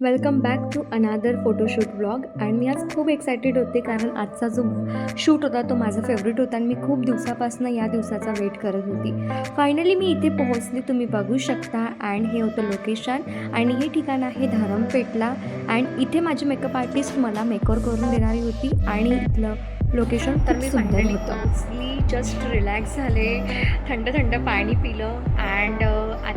Welcome back to another photoshoot blog आणि मी आज खूप एक्सायटेड होते कारण आजचा जो शूट होता तो माझा फेवरेट होता. आणि मी खूप दिवसापासून या दिवसाचा वेट करत होती. फायनली मी इथे पोहोचले. तुम्ही बघू शकता. अँड हे होतं लोकेशन आणि हे ठिकाण आहे धरमपेठला. अँड इथे माझी मेकअप आर्टिस्ट मला मेकअप करून देणारी होती. आणि इथलं लोकेशन तर मी सुंदर होतं. जस्ट रिलॅक्स झाले. थंड थंड पाणी पिलं. अँड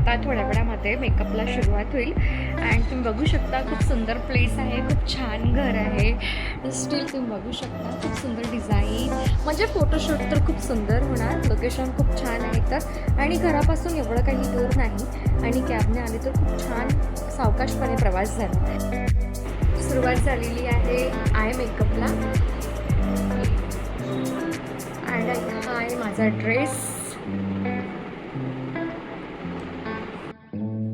आता थोड्या वेळामध्ये मेकअपला सुरुवात होईल. अँड तुम्ही बघू शकता खूप सुंदर प्लेस आहे खूप छान घर आहे. स्टील तुम्ही बघू शकता खूप सुंदर डिझाईन म्हणजे फोटोशूट तर खूप सुंदर होणार लोकेशन खूप छान आहे तर. आणि घरापासून एवढं काही दूर नाही. आणि कॅबने आले तर खूप छान सावकाशपणे प्रवास झाला. सुरुवात झालेली आहे आय मेकअपला अँड हा आहे माझा ड्रेस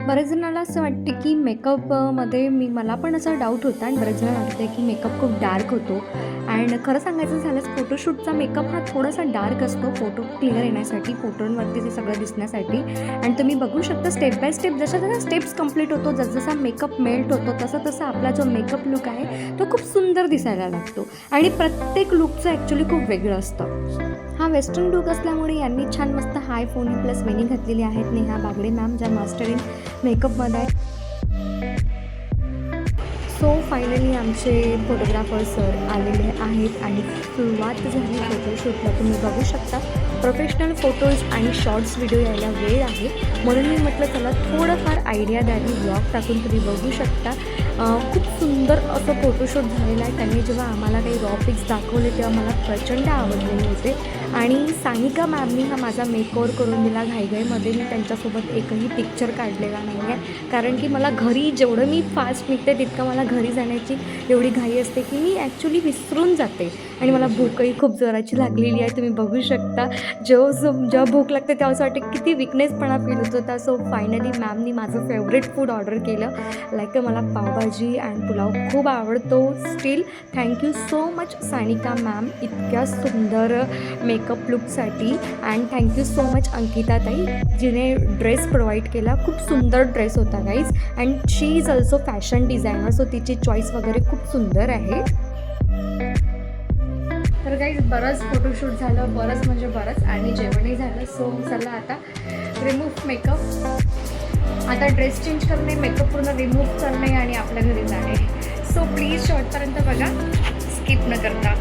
बऱ्याच जणांना असं वाटते की मेकअपमध्ये मी मला पण असा डाऊट होता आणि बरेच जणांना वाटतं की मेकअप खूप डार्क होतो. अँड खरं सांगायचं झालंच फोटोशूटचा मेकअप हा थोडासा डार्क असतो फोटो क्लिअर येण्यासाठी फोटोंवरती ते सगळं दिसण्यासाठी. आणि तुम्ही बघू शकता स्टेप बाय स्टेप जशा जशा स्टेप्स कंप्लीट होतो जसजसा मेकअप मेल्ट होतो तसं तसं आपला जो मेकअप लुक आहे तो खूप सुंदर दिसायला लागतो. आणि प्रत्येक लुकचं ॲक्च्युली खूप वेगळं असतं. हा वेस्टर्न लुक असल्यामुळे यांनी छान मस्त हाय फोनी प्लस वेणी घातलेली आहेत. नेहा बागडे मॅम ज्या मास्टर इन मेकअपमध्ये आहेत. सो फायनली आमचे फोटोग्राफर सर आलेले आहेत आणि सुरुवात झाली फोटोशूटला तुम्ही बघू शकता. प्रोफेशनल फोटोज आणि शॉर्ट्स व्हिडिओ यायला वेळ आहे. म्हणून मी म्हटलं चला थोडंफार आयडिया द्यावी ब्लॉग टाकून तुम्ही बघू शकता. खूप सुंदर असं फोटोशूट झालेलं आहे. त्यांनी जेव्हा आम्हाला काही रॉ पिक्स दाखवले तेव्हा मला प्रचंड आवडलेले होते. आणि सानिका मॅमनी हा माझा मेकओवर करून दिला. घाईघाईमध्ये मी त्यांच्यासोबत एकही पिक्चर काढलेला नाही आहे कारण की मला घरी जेवढं मी फास्ट निघते तितकं मला घरी जाण्याची एवढी घाई असते की मी ॲक्च्युली विसरून जाते. आणि मला भूकही खूप जोराची लागलेली आहे. तुम्ही बघू शकता. जेव्हा जो- जेव्हा भूक लागते तेव्हा असं वाटतं किती विकनेसपणा फील होत होता. सो फायनली मॅमनी माझं फेवरेट फूड ऑर्डर केलं. लाईक मला पावभाजी अँड पुलाव खूप आवडतो. Still thank you so much Sanika ma'am इतक्या सुंदर makeup लुकसाठी and thank you so much Ankita ताई जिने ड्रेस प्रोव्हाइड केला. खूप सुंदर ड्रेस होता guys and she is also fashion designer so तिची चॉईस वगैरे खूप सुंदर आहे. तर काही बरंच फोटोशूट झालं बरंच म्हणजे बरंच. आणि जेवणही झालं. सो चला आता रिमूव्ह मेकअप आता ड्रेस चेंज करणे मेकअप पूर्ण रिमूव्ह करणे आणि आपल्या घरी जाणे. सो प्लीज शॉर्टपर्यंत बघा. स्किप न करता.